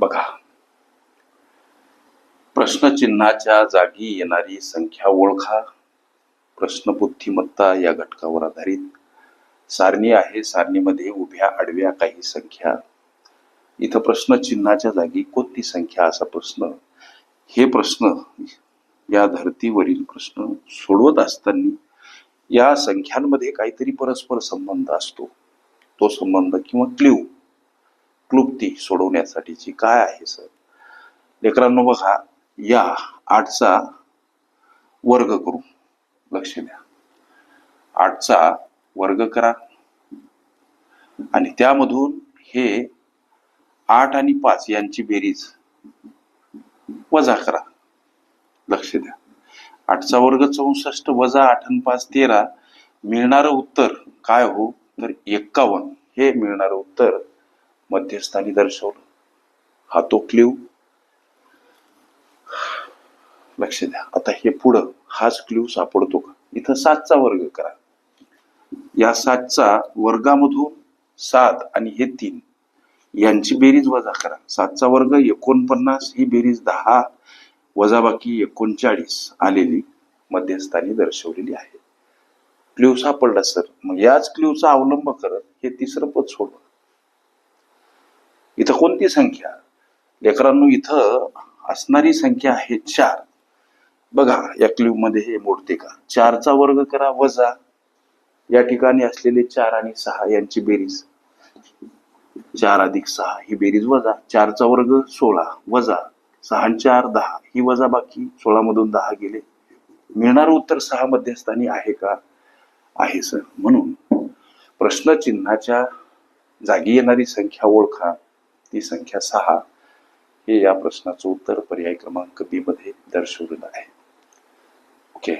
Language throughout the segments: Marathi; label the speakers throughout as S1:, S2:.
S1: बघा. प्रश्नचिन्हाच्या जागी येणारी संख्या ओळखा. प्रश्न बुद्धिमत्ता या घटकावर आधारित. सारणी आहे सारणीमध्ये उभ्या आडव्या काही संख्या. इथं प्रश्नचिन्हाच्या जागी कोणती संख्या असा प्रश्न? हे प्रश्न या धर्तीवरील प्रश्न सोडवत असताना या संख्यांमध्ये काहीतरी परस्पर संबंध असतो. तो संबंध किंवा क्ल्यू. क्लुप्ती सोडवण्यासाठीची काय आहे सर? लेकरांनो बघा या आठचा वर्ग करू. लक्ष द्या. आठचा वर्ग करा. आणि त्यामधून हे आठ आणि पाच यांची बेरीज वजा करा. लक्ष द्या. आठचा वर्ग चौसष्ट वजा आठ आणि पाच तेरा. मिळणारं उत्तर काय हो? तर एक्कावन्न. हे मिळणारं उत्तर मध्यस्थानी दर्शवलं. हा तो क्ल्यू लक्ष द्या. आता हे पुढं हाच क्ल्यू सापडतो का? इथं सातचा वर्ग करा. या सातचा वर्गामधून सात आणि हे तीन यांची बेरीज वजा करा. सातचा वर्ग एकोणपन्नास ही बेरीज दहा वजाबाकी एकोणचाळीस आलेली मध्यस्थानी दर्शवलेली आहे. क्ल्यू सापडला सर. मग याच क्ल्यूचा अवलंब करत हे तिसरं पद सोडवा. इथं कोणती संख्या? लेकरांनो इथं असणारी संख्या आहे चार. बघा या क्ल्यू मध्ये हे मोडते का? चारचा वर्ग करा वजा. या ठिकाणी असलेले चार आणि सहा यांची बेरीज. चार अधिक सहा ही बेरीज वजा. चारचा वर्ग सोळा वजा. सहा चार दहा. ही वजा बाकी. सोळा मधून दहा गेले. मिळणार उत्तर सहा मध्यस्थानी आहे का? आहे सर. म्हणून प्रश्नचिन्हाच्या जागी येणारी संख्या ओळखा. ती संख्या सहा हे या प्रश्नाचं उत्तर पर्याय क्रमांक बी मध्ये दर्शवलेलं आहे. ओके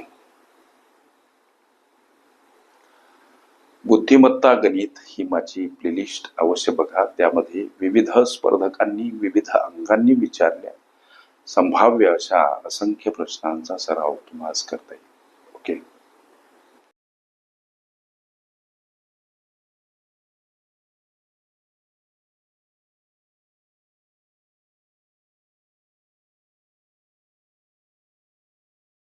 S1: बुद्धिमत्ता गणित ही माझी प्लेलिस्ट अवश्य बघा. त्यामध्ये विविध स्पर्धकांनी विविध अंगांनी विचारल्या. संभाव्य अशा असंख्य प्रश्नांचा सराव तुम्हाला करता येईल. ओके